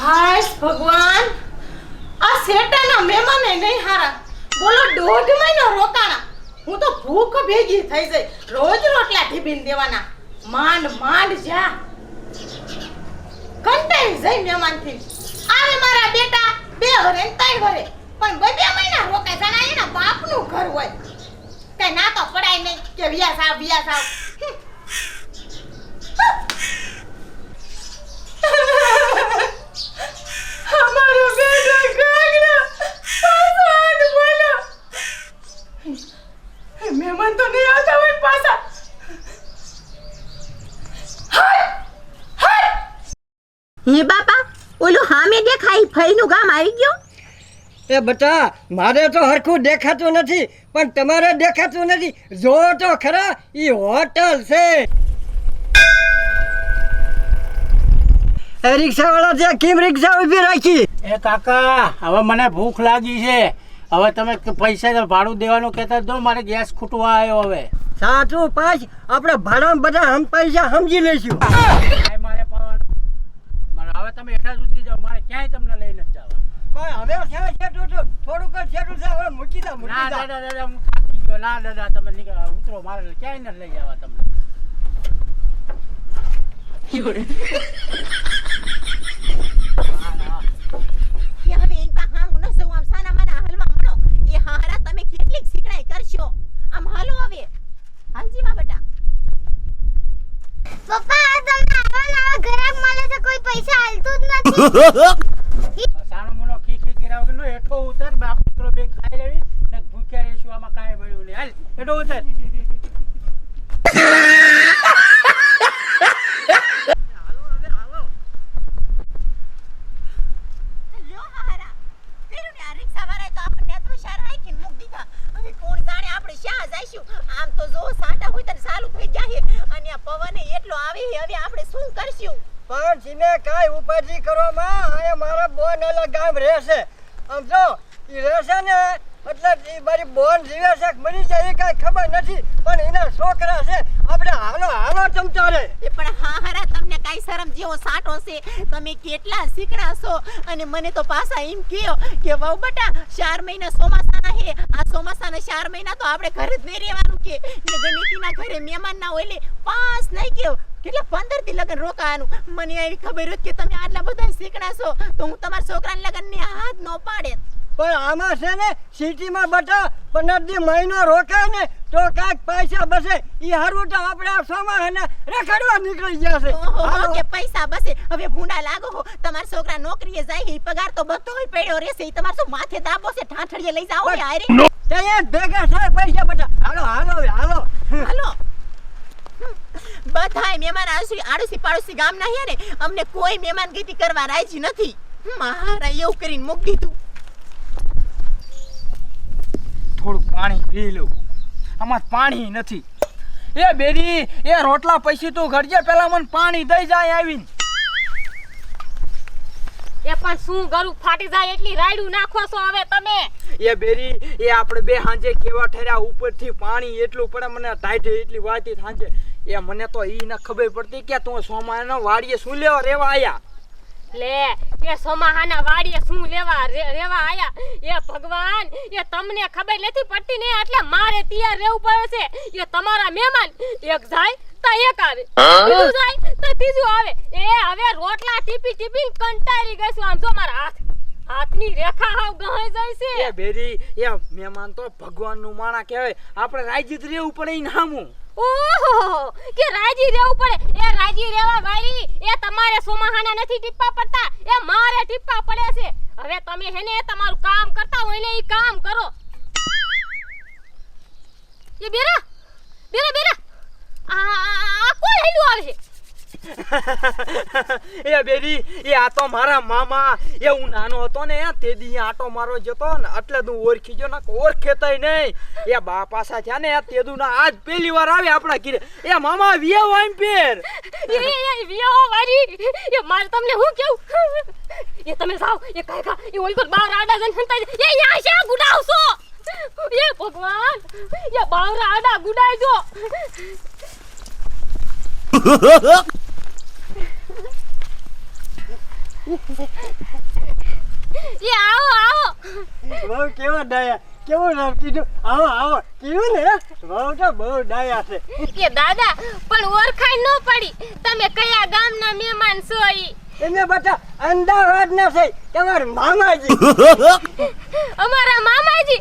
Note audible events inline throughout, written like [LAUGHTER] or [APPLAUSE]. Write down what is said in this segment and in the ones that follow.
હાય ભગવાન. આ શેટાના મહેમાને નહીં હારા. બોલો દોઢ મહિનો રોકાણા. હું તો ભૂખ ભેગી થઈ જઈ. રોજ રોટલા ઢીબીને દેવાના. માંડ માંડ જા. કંટાઈ જઈ મહેમાનથી. આવે મારા બેટા, બે હરે ને ત્રણ હરે પણ બે મહિના રોકાય, જાણે એના બાપનું ઘર હોય. કઈ ના તો પડાય નહીં કે વ્યાસ આવ વ્યાસ આવ હમ. અમારો બેટો કાગડા પાછળ બોલો મહેમાન તો નહીં આવતા હોય પાછા હે બાપા ઓલું હામે દેખાય ફઈનું ગામ આવી ગયું એ બટા, મારે તો હરખું દેખાતું નથી, પણ તમારે દેખાતું નથી. જો તો ખરા, ઈ હોટલ છે. એ રિક્ષાવાળા છે, કેમ રિક્ષા ઊભી રાખી? એ કાકા હવે મને ભૂખ લાગી છે. હવે તમે પૈસા ભાડું દેવાનું કહેતા દો મારે ગેસ ખૂટવા આવ્યો હવે. સાચું પાછ આપણે ભાડામાં બધા હમ પૈસા સમજી લઈશું. મારે પાવાનું મારે હવે તમે એટલા જ ઉતરી જાઓ મારે ક્યાંય તમને લઈને જ જવા. પણ હવે થોડુંક જ છેટું છે હવે મૂકી દા ના દાદા દાદા હું થાકી ગયો. ના દાદા તમે નીકળો ઉતરો મારે ક્યાંય નથી લઈ જવા તમને [LAUGHS] [LAUGHS] કે હવે એન પા હામ ન સૌ આમ સાના માના હલવા મળો એ હારા તમે કેટલીક શીકડાઈ કરશો આમ હાલો હવે હાલજી માં બેટા પપ્પા આ તમને આવા નવા ગ્રાહક મળે છે કોઈ પૈસા સાણો મુનો ખી ખી કર્યા વગર નો હેઠો ઉતર, બાપ દીકરો બે ખાઈ લેવી, ને ભૂખ્યા રહીશું, આમાં કાંઈ મળ્યું નહીં. હાલ, હેઠો ઉતર લ્યો હારા કર્યું ને આ રિક્ષાવાળાએ તો આપણને આટલું સારા રાખીને મૂક દીધા હવે કોણ જાણે આપણે શ્યાં જઈશું આમ તો જો સાંટા હોય તો ચાલુ થઈ જાય અને આ પવને એટલો આવે છે, હવે આપણે શું કરશું પણ જીને ઉપાધિ કરવામાં અહીંયા મારા બોન અલગ ગામ રહેશે. આમ જો એ રહેશે ને એટલે એ મારી બોન જીવે છે, મરી જાય એ કાંઈ ખબર નથી, પણ એના છોકરા છે. આપણે હાલો હાલો ચમચારે. એ પણ હા શરમ જેવો સાટો છે. તમે કેટલા છો? અને મને તો પાછા એમ કહો કે વહુ બટા, ચાર મહિના ચોમાસાના હે. આ ચોમાસાના ચાર મહિના તો આપણે ઘરે જ નહીં રહેવાનું કે. ને ગણિતીના ઘરે મહેમાન ના હોય એટલે પાસ નહીં કે કેટલા પંદરથી લગન રોકાવાનું. મને એવી ખબર હોત કે તમે આટલા બધા શીખડાશો તો હું તમારા છોકરાના લગન ને હાથ ન પાડે. પણ આમાં છે ને સિટીમાં બટા પંદરથી મહિનો રોકાય ને તો કાક પૈસા બસે એ હારું તો આપણે આ સોમાં રખડવા નીકળી ગયા છે. ઓહો કે પૈસા બસે હવે ભૂંડા લાગો હો. તમારા છોકરા નોકરીએ જાય ઈ પગાર તો બધો પડ્યો રહેશે. ઈ તમારે શું માથે દાબો છે ઠાઠડીએ લઈ જાઓ ને આરે ત્યાં ભેગા થાય પૈસા બટા હાલો હાલો હાલો. હાલો. બધાય મહેમાન આડોશી આડોશી પાડોશી ગામના હે ને અમને કોઈ મહેમાન ગીતી કરવા રાજી નથી. મારા એવું કરીને મૂક દીધું. થોડું પાણી પી લઉં આમાં પાણી નથી. એ બેરી એ રોટલા પૈસી તું ઘરજે પેલા મને પાણી દઈ જાય આવીને. એ પણ શું ગરું ફાટી જાય એટલી રાયડું નાખો છો હવે તમે? એ બેરી એ આપણે બે હાંજે કેવા ઠર્યા ઉપરથી પાણી એટલું પડે મને ટાઈટ એટલી વાતી સાંજે એ મને તો ઈ ન ખબર પડતી કે તું સોમાનો વાડીએ શું લેવા રેવા આયા? લે એ સોમાહાના વાડીએ શું લેવા રે- રેવા આયા? એ ભગવાન એ તમને ખબર નથી પડતી ને? એટલે મારે તૈયાર રહેવું પડે છે. એ તમારા મહેમાન એક જાય તો એક આવે. બીજું જાય તો ત્રીજું આવે. એ હવે રોટલા ટીપી ટીપી કંટાળી ગઈશું. આમ જો મારા હાથ હાથની રેખા હાવ ગહાઈ જાય છે. એ બેરી એ મહેમાન તો ભગવાનનું માણા કહેવાય. આપણે રાજીત રહેવું પડે ઈ નામું ઓહો, કે રાજી રહેવું પડે. એ રાજી રહેવા વાળી, એ તમારે સોમાહાના નથી ટીપ્પા પડતા. એ મારે ટીપ્પા પડે છે. હવે તમે હેને તમારું કામ કરતા હોય ને એ કામ કરો. એ બેરા બેરા બેરા. આ- આ કોણ હેલું આવે છે? [LAUGHS] એ બેરી એ આ તો મારા મામા. એ હું નાનો હતો ને તે દી આટો મારો જતો ને એટલે તું ઓળખી જો ના ઓળખેતાય નહીં. એ બા પાસા થયા ને તે દુ ના આજ પહેલી વાર આવે આપણા ઘરે. એ મામા વિયો વાઈન પેર એ એ વિયો વારી. એ મારે તમને હું કેવું? એ તમે જાઓ એ કાય કા એ ઓલ પર બાર આડા જન હંતા એ યા શા ગુડાવશો. એ ભગવાન. એ બહાર આડા ગુડાઈ જો [LAUGHS] એ આવો આવો. બહુ કેવો દયા કેવું નામ કીધું? આવો આવો. કીધું ને? બહુ તો બહુ ડાયા છે. કે દાદા પણ ઓળખાણ ન પડી. તમે કયા ગામના મહેમાન છો ઈ? એને બધા અમદાવાદ ના છે. તમાર મામાજી. [LAUGHS] અમારા મામાજી.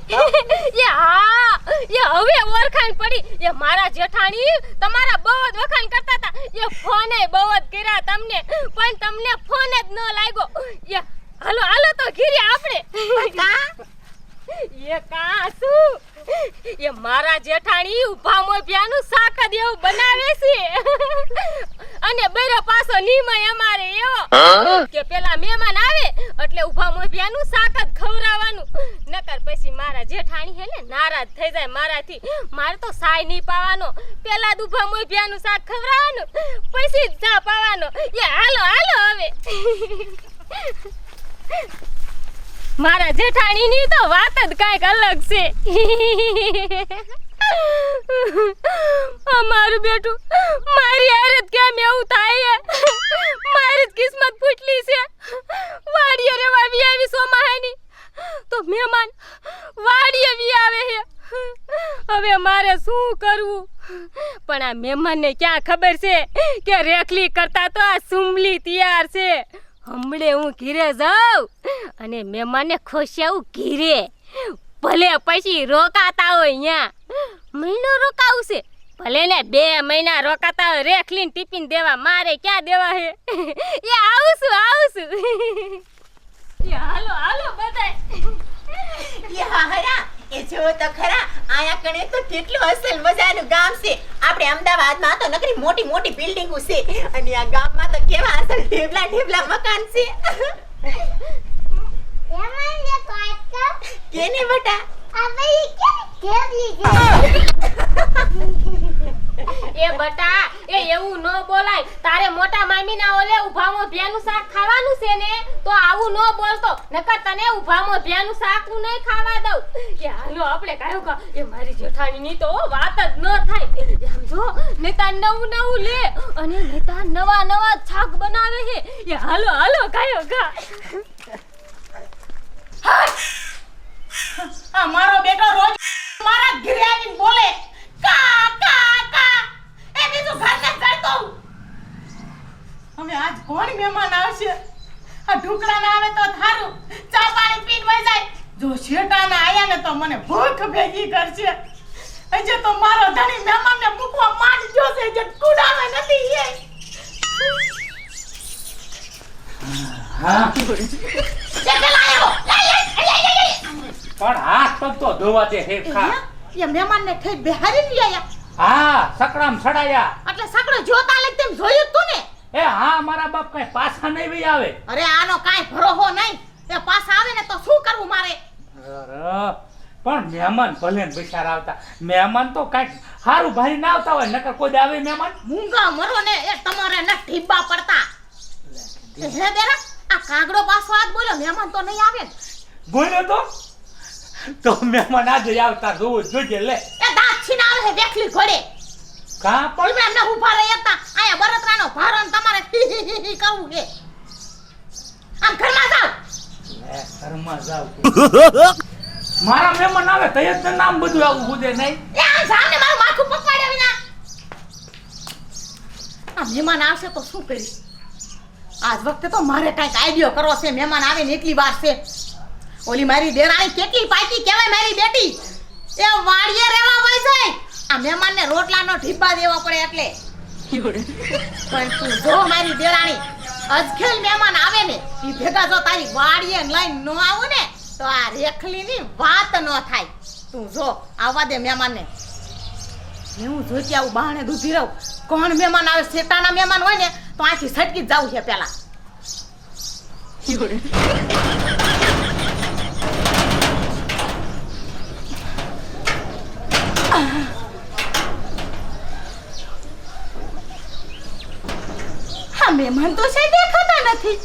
એ હા. એ હવે ઓળખાણ પડી. એ મારા જેઠાણી તમારા બહુ જ વખાણ કરતા હતા. એ ફોને બહુ જ કર્યા તમને. પણ તમને ફોન જ ન લાગ્યો. એ હાલો હાલો તો ઘીરે આપણે. એ કા શું? એ મારા જેઠાણી ઊભા મોભ્યાનું શાક જ એવું બનાવે છે. અને બેરો પાછો નીમય અમારે એવો. કે પેલા મહેમાન આવે એટલે ઊભા મોભિયાનું શાક જ ખવડાવવાનું. નકર પછી મારા જેઠાણી હે ને નારાજ થઈ જાય મારાથી. મારે તો સાય નહીં પાવાનો. પેલા જ ઊભા મોભિયાનું શાક ખવડાવવાનું. પછી જ ચા પાવાનો. એ હાલો હાલો હવે. મારા જેઠાણીની તો વાત જ કાંઈક અલગ છે. અમારું બેટું મારી હારે જ કેમ એવું થાય હે? મારી જ કિસ્મત ફૂટલી છે વાડીએ રેવા વી આવી સોમાહાની તો મહેમાન વાડીએ વી આવે હે હવે મારે શું કરવું પણ આ મહેમાનને ક્યાં ખબર છે કે રેખલી કરતા તો આ સુમલી તૈયાર છે? હમણે હું ઘીરે જાઉં અને મહેમાનને ખોશ્યાવું ઘીરે. ભલે પછી રોકાતા હોય અહીંયા મહિનો રોકાવું છે. ભલે ને બે મહિના રોકાતા હોય, રેખલીને ટિફિન દેવા મારે ક્યાં દેવા હે? એ આવું છું આવું છું હાલો હાલો બધા એ હાહરા એ જો તો ખરા આયા કણે તો કેટલું અસલ મજાનું ગામ છે. આપણે અમદાવાદમાં તો નકરી મોટી મોટી બિલ્ડિંગો છે. અને આ ગામમાં તો કેવા અસલ ઢેબલા ઢેબલા મકાન છે. કેને બટા? આ ભાઈ કે છે? [LAUGHS] એ બટા, એ એવું ન બોલાય. તારે મોટા મામીના ઓલે ઉભામાં ભ્યાનું શાક ખાવાનું છે ને, તો આવું ન બોલતો. નકર તને ઉભામાં ભ્યાનું શાક હું નહીં ખાવા દઉં. કે હાલો, આપણે કાયો કા, એ મારી જેઠાણીની તો વાત જ ન થાય. સમજો નેતા નવું નવું લે અને નેતા નવા નવા શાક બનાવે છે. એ હાલો હાલો, કાયો કા. આ મારો બેટો રોજ મારા ઘરે આવીને બોલે. કા કા કા એ બીજું ઘરને કરતો? હવે આજ કોણ મહેમાન આવશે? આ ઢુકડા ના આવે તો થારું. ચા પાણી પીને વઈ જાય. જો શેટા ના આયા ને તો મને ભૂખ ભેગી કરશે. હજે તો મારો ધણી મહેમાન ને મૂકવા માંડ જો છે જે કુડાવે નથી એ. હા. પણ હાથ પગ તો ધોવા દે હે ખા. એ મહેમાનને થઈ બિહારી ની આયા. હા સકડામ સડાયા. એટલે સકડો જોતા લઈ તેમ જોયું તું ને? એ હા મારા બાપ કઈ પાછા નહીં વઈ આવે. અરે આનો કાંઈ ભરોહો નહીં. એ પાછા આવે ને તો શું કરવું મારે? પણ મહેમાન ભલે ને બિચાર આવતા. મહેમાન તો કાંઈક સારું ભારી ના આવતા હોય નકર કોઈ આવે મહેમાન? મૂંગા મરો ને એ તમારે ન ઠીબા પડતા. હે બેરા આ કાગડો પાછો આજ બોલ્યો મહેમાન તો નહીં આવે બોલ્યો તો? તો મહેમાન આજે આવતા જોવું જોઈએ લે. એ દાંત છીના આવે છે વેખલી ઘોડે. કા પણ? મેં એમને ઊભા રહી હતા આયા બરતરાનો ભારો ને તમારે કહું છે. આમ ઘરમાં જાવ લે, ઘરમાં જાવ [LAUGHS] મારા મહેમાન આવે તો જ નામ બધું આવું બુદે નહીં. એ આમ સામે ને મારું માથું પકવાડ્યા વિના. આ મહેમાન આવશે તો શું કરીશ? આજ વખતે તો મારે કાંઈક આઈડિયો કરવો છે મહેમાન આવે ને એટલી વાર છે. ઓલી મારી દેરાણી કેટલી પાકી કહેવાય મારી બેટી? એ વાડીએ રહેવા વઈ જાય આ મહેમાનને રોટલાનો ઢીબા દેવા પડે એટલે. પણ તું જો મારી દેરાણી, અજખેલ મહેમાન આવે ને એ ભેગા જો તારી વાડીએ લઈને ન આવું ને, તો આ રેખલીની વાત ન થાય. તું જો, આવવા દે મહેમાનને. હું જોઈતી આવું બહાને દૂધી રહું. કોણ મહેમાન આવે? શેતાના મહેમાન હોય ને, તો આથી સટકી જ જવું છે પેલા. મહેમાન તો છે, દેખાતા નથી.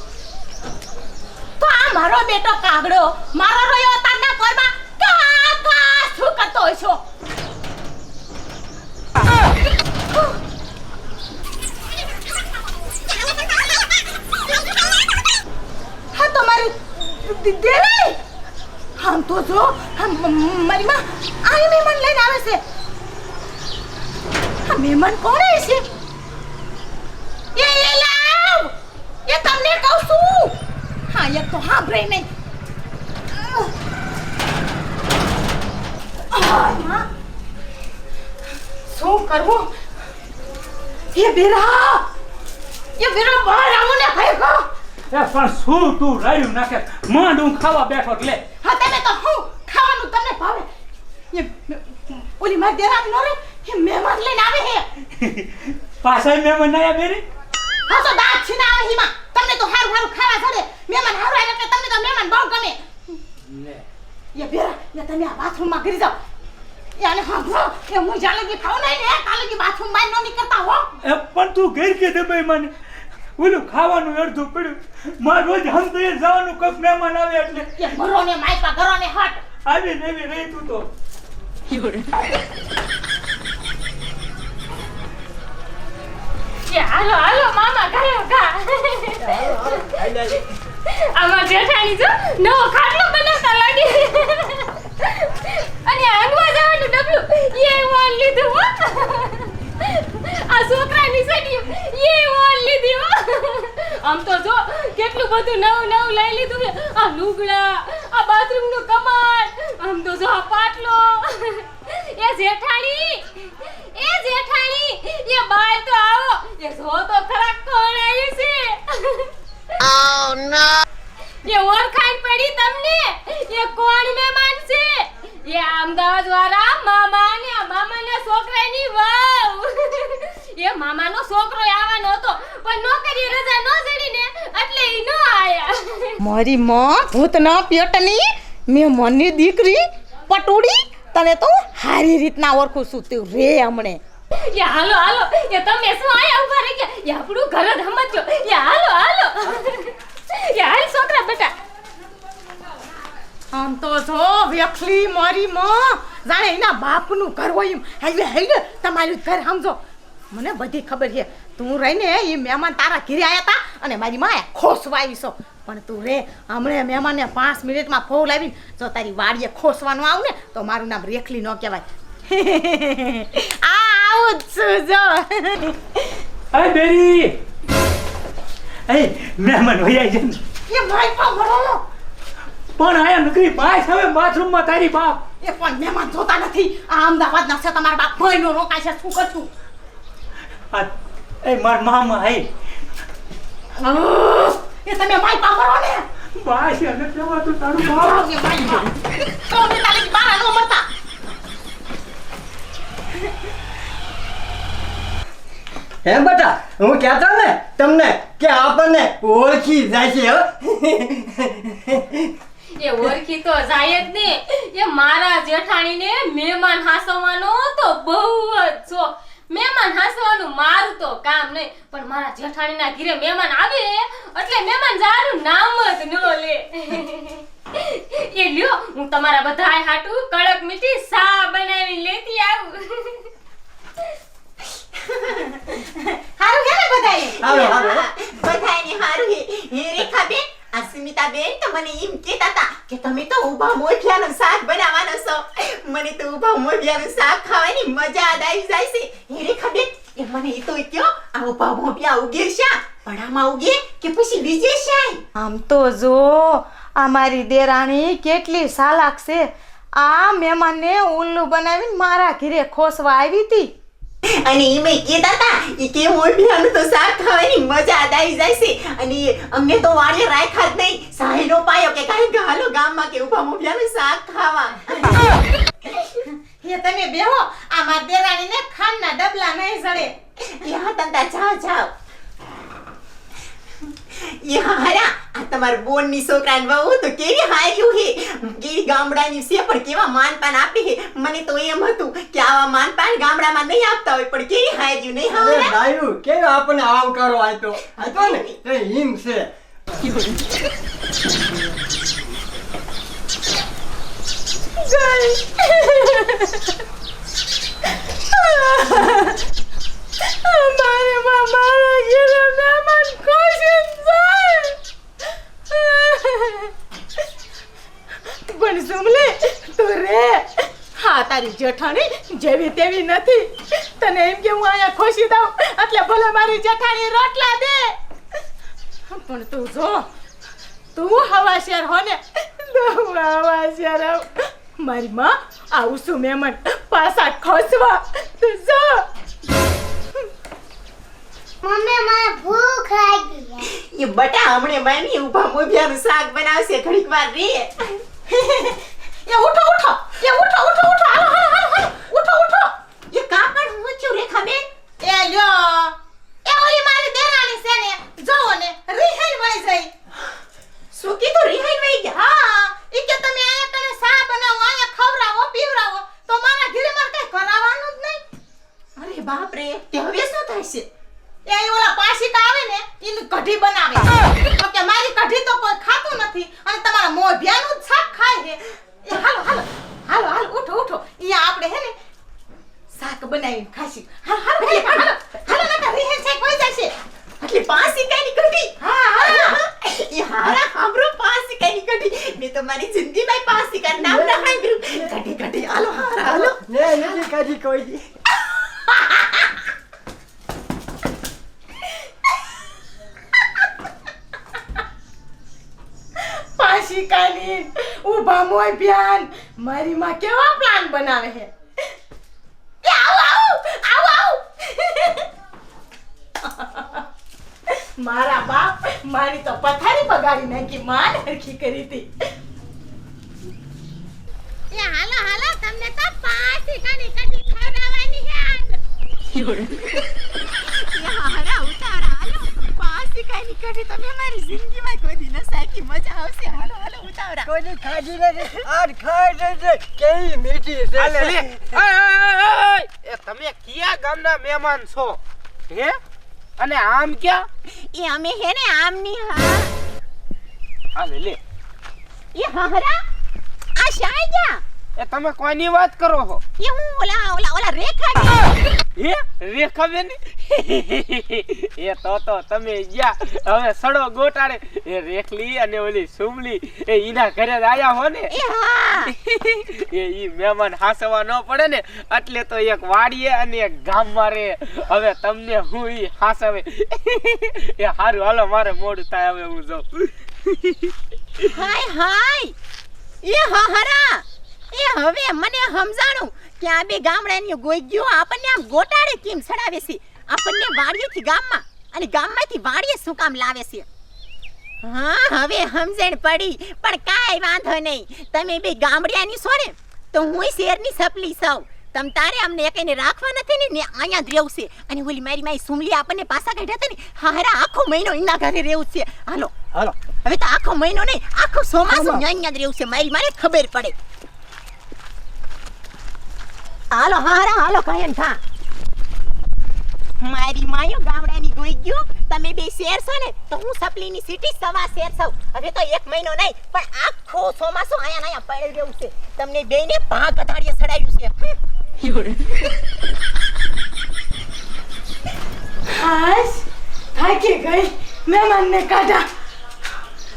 તો આ મારો બેટો કાગડો, મારો રોયો તારના કોરમાં કા કા શું કરતો છો? દી- દેરાણી આમ તો જો મારી માં આ મહેમાન લઈને આવે છે. આ મહેમાન કોણ છે એ એ લાવ એ તમને કહું છું હા એક તો સાંભળે નહીં આહ, માં. શું કરવું એ બેરા એ બેરા બહાર આવો ને ભાઈ ગો એ પણ શું તું રાયું નાખે? માંડ હું ખાવા બેઠો એટલે હા તમે તો હું ખાવાનું તને ભાવે. એ ઓલી મારી દેરાની નોરે એ મહેમાન લઈને આવે હે. પાછા મહેમાન આયા બેરી? હા તો દાંત છીના આવે હિમાં. તમને તો હારું હારું ખાવા જડે. મહેમાન હારું આવે એટલે તમને તો મહેમાન બહુ ગમે. એ બેરા એ તમે આ બાથરૂમમાં ગરી જાઓ. સાંભળો હું જાલે લગી ખાવ નહીં ને કાલે લગી બાથરૂમ બહાર ન નીકળતા હો. એ પણ તું ઘેર કે દબાઈ મને? ઓલું ખાવાનું અડધું પડ્યું. મારે રોજ હમ તો જવાનું કોઈક મહેમાન આવે એટલે. ઘરો ને માયપા ઘરો ને હટ. આવી ને રહી તું તો. કે હાલો હાલો મામા ગાયો ગા. આમાં જેઠાણી જો. નવો ખાટલો બનાવતા લાગી. અને આંગવા જવાનું ડબલું. એ વોલ લીધું હો. આ છોકરાની સડિયું એ વોલ લીધી હો. આમ તો જો કેટલું બધું નવું નવું લઈ લીધું છે. આ લુગડા આ બાથરૂમનું કમાડ આમ તો જો આ પાટલો. એ જેઠાણી એ જેઠાણી એ બાય તો આવો. એ જો તો ખરા કોણ આવી છે. એ ઓળખાણ પડી તમને. એ કોણ મે એ અમદાવાદ વાળા મામા ને આ મામાના છોકરાની વાવ એ મામાનો છોકરો આવવાનો હતો પણ નોકરી રજા ન જડીને એટલે ઈ ન આયા. મારી માં ભૂતના પેટની મેં મનની દીકરી પટોડી તને તો હારી રીતના ઓળખું છું તું રે હમણે. એ હાલો હાલો એ તમે શું આયા ઊભા રહી ગયા? એ આપણું ઘર જ સમજો એ હાલો હાલો. એ હાલ છોકરા બેટા. આમ તો જો વ્યખલી મારી માં. જાણે એના બાપનું ઘર હોય એમ. હાલે હાલે તમારું ઘર સમજો. મને બધી ખબર છે. તું રહીને એ મહેમાન તારા ઘીરે આવ્યા હતા અને મારી માએ ખોસવા આવી છો. પણ તું રે હમણે મહેમાનને પાંચ મિનિટમાં ફોલ લાવીને જો તારી વાડીએ ખોસવાનું આવું ને તો મારું નામ રેખલી ન કહેવાય. [LAUGHS] આ આવું જ છું જો. [LAUGHS] અરે બેરી! એ મહેમાન વૈયા છે. ને. એ ભાઈ પા ભરો પણ આયા નકરી બાય હવે બાથરૂમમાં તારી બાપ. એ પણ મહેમાન જોતા નથી. આ અમદાવાદ છે તમારા બાપ. ભાઈનો રોકાય છે. શું કરશું? આ એ માર મામા હે. એ તમે માય પા કરો ને. બાય છે અને કેવા તો તારું બાપ? મારી પા. તો મે તારી બાર નો મરતા હે બેટા હું કહેતો ને તમને કે આપણને ઓળખી જાય છે હો. એ ઓળખી તો જાય જ ને. એ મારા જેઠાણીને મહેમાન હાસવાનો તો બહુ જ છો મહેમાન હાસવાનું મારું તો કામ નહીં. પણ મારા જેઠાણીના ઘરે મહેમાન આવે એટલે મહેમાન જારું નામ જ ન લે. એ લ્યો હું તમારા બધા હાટું કડક મીઠી સા બનાવી લેતી આવું. હારું કે ને બધાએ હારું. હાલો બધાયને હારું. હે હે રેખાબેન આ સ્મિતાબેન તો મને એમ કહેતા હતા કે તમે તો ઊભા મોઢિયાનું શાક બનાવવાનો છો મને તો ઊભા મોઢિયાનું શાક ખાવાની મજા આવી જાય છે હેરે રેખાબેન એ મને એ તો કયો આ ઊભા મોઢિયા ઉગે શા પડામાં ઉગે કે પછી બીજે શાય આમ તો જો આ મારી દેરાણી કેટલી સાલાક છે. આ મહેમાનને ઉલ્લુ બનાવીને મારા ઘરે ખોસવા આવી હતી. અને એમે કહેતા હતા કે મોઢિયાનું તો શાક ખાવાની મજા આવી જાય છે. અને અમને તો વાળે રાખ્યા જ નહીં. સાહેનો પાયો કે કાંઈ હાલો ગામમાં કે ઊભા મોઢિયાનું શાક ખાવા. હે તમે બેહો. આ મારી દેરાણીને ખાંડના ડબલા નહીં સડે યા તંતા જાઓ જાઓ. યા હારા આ તમાર બોનની છોકરાને વહુ તો કેવી હાર્યું હે કેવી ગામડાની છે પણ કેવા માનપાન આપી હે મને તો એમ હતું કે આવા માનપાન ગામડામાં નહીં આપતા હોય પણ કેવી હાર્યું નહીં હવે ડાયું કેવો આપણને આવકારો આપ્યો આપ્યો ને એ હિમ છે મારે મારા ઘરે મહેમાન ખોસી જાય પણ સુમલે તું રે. હા તારી જેઠાણી જેવી તેવી નથી. તને એમ કે હું અહીંયા ખોશી દઉં એટલે ભલે મારી જેઠાણી રોટલા દે. પણ તું જો તું હવા શેર હો ને. તું હવા શેર આવું. મારી માં આવું શું મેમન પાસા ખોસવા. તું જો. મમ્મી મને ભૂખ લાગી. છે એ બટા હમણે માની ઊભા મોભિયાનું શાક બનાવશે ઘડીક વાર રે. એ ઉઠો ઉઠો. એ ઉઠો ઉઠો ઉઠો. હાલો હાલો હાલો હાલો. ઉઠો ઉઠો. એ કા હું છું રેખા બેન એ લ્યો. એ ઓલી મારી દેરાણી છે ને જોવો ને રિહાઈ વઈ જઈ શું કીધું રિહાઈ વઈ ગયા? હા. ઈ કે તમે આયા સા બનાવો આયા ખવરાવો પીવરાવો તો મારા ઘરે મારે કઈ કરાવવાનું જ નહીં? અરે બાપ રે તે હવે શું થશે એ ઓલા પાશિકા આવે ને એની કઢી બનાવે તો કે મારી કઢી તો કોઈ ખાતું નથી અને તમારા મોઢિયાનું જ શાક ખાય છે એ હાલો હાલો હાલો હાલો ઉઠો ઉઠો અહીંયા આપણે હે ને શાક બનાવીને ખાશી હાલો હાલો હાલો હાલો હાલો નકર રીહે છે કોઈ જશે એટલે પાંચ સિક્કાની કઢી હા હા એ હારા હામરો પાંચ સિક્કાની કઢી મેં તો મારી જિંદગીમાં પાંચ સિક્કા નામ ના સાંભળ્યું કઢી કઢી હાલો હારા હાલો ને નથી કાઢી કોઈ દી. પાશિકાની ઊભા મોય પ્યાન મારી માં કેવા પ્લાન બનાવે છે? એ આવો આવો આવો આવો. મારા બાપ મારી તો પથારી બગાડી નાખી માન હરખી કરી હતી. એ હાલો હાલો તમને તો પાશિકાની કઢી ખવડાવવાની છે આજ. યોડ યાર ઉતારા. હાલો પાંચ સિક્કાની તમે મારી જિંદગીમાં કોઈ દિન સાકી મજા આવશે. હાલો હાલો ઉતાવળા. કોઈ ખાધી નથી. આજ ખાઈ છે કેવી મીઠી છે. આલે લે. એ તમે કયા ગામના મહેમાન છો? હે? અને આમ ક્યાં? એ અમે હે ને આમની હા. હાલે લે. એ હારા આ શાય ગયા એ તમે કોની વાત કરો છો? એ હું ઓલા ઓલા ઓલા રેખા. હે રેખાબેન એ તો તો તમે ગયા હવે સડો ગોટાડે એ રેખલી અને ઓલી સુમલી એ ઈના ઘરે આયા હો ને એ હા એ ઈ મહેમાન હાસવા ન પડે ને એટલે તો એક વાડીએ અને એક ગામમાં મારે હવે તમને હું ઈ હાસવે એ હારું હાલો મારે મોડું થાય હવે હું જાઉં હાય હાય એ હા એ હવે મને સમજાણું કે આ બે ગામડાની ગોઈ ગયો આપણને આમ ગોટાળે કેમ ચડાવે છે? આપણને વાડીએથી ગામમાં અને ગામમાંથી વાડીએ શું કામ લાવે છે? હા હવે સમજણ પડી પણ કાંઈ વાંધો નહીં. તમે બે ગામડિયાની છો ને તો હું શેરની સપલી સૌ? તમ તારે અમને એકને રાખવા નથી ને ને અહીંયા જ રહેવું છે. અને ઓલી મારી મારી સુમલી આપણને પાછા કાઢ્યા હતા ને હારા આખો મહિનો એના ઘરે રહેવું છે. હાલો. હાલો. હવે તો આખો મહિનો નહીં આખો ચોમાસું અહીંયા જ રહેવું છે. મારી મારે ખબર પડે. હાલો હારા હાલો કાયન થા. મારી માયો ગામડાની ગોઈ ગયો? તમે બે શેર છો ને તો હું સપલીની સિટી સવા શેર છું હવે તો એક મહિનો નહીં પણ આખો ચોમાસું આયા નાયા પડેલ રહેવું છે. તમને બેને પાંખ અધાડીએ સડાયું છે. આશ થાકી ગઈ મહેમાનને કાઢા.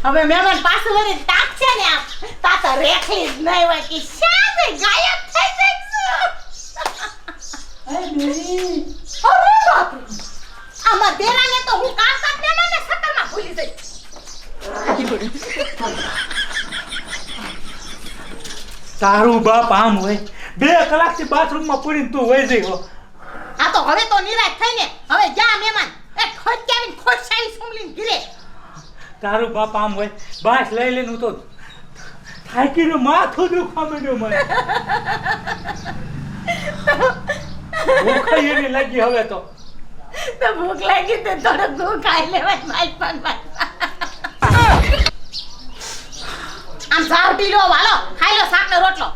હવે મહેમાન પાછું વળી તાકશે ને આમ. તા તો રેખલી જ નહીં હોય કે શાંત ગાયબ થઈ જઈશું અરે તો હું કામ કામ મહેમાનને સકરમાં ભૂલી જઈ તારું બાપ આમ હોય. બે કલાકથી બાથરૂમમાં પૂરીને તું વહી જઈ હો. આ તો હવે તો નિરાશ થઈને હવે જા મહેમાન. એ ખોચાવીને ખોચાવી સુમલીને ઘીરે. તારું બાપ આમ હોય. બાસ લઈ લઈને હું તો થાકીને માથું દુખવા માંડ્યું મને. ભૂખ લાગી હવે તો. તો ભૂખ લાગી તો થોડુંક દૂધ ખાઈ લેવાય મારી પણ આમ સાવ ટીલો વાલો ખાઈ લો શાક ને રોટલો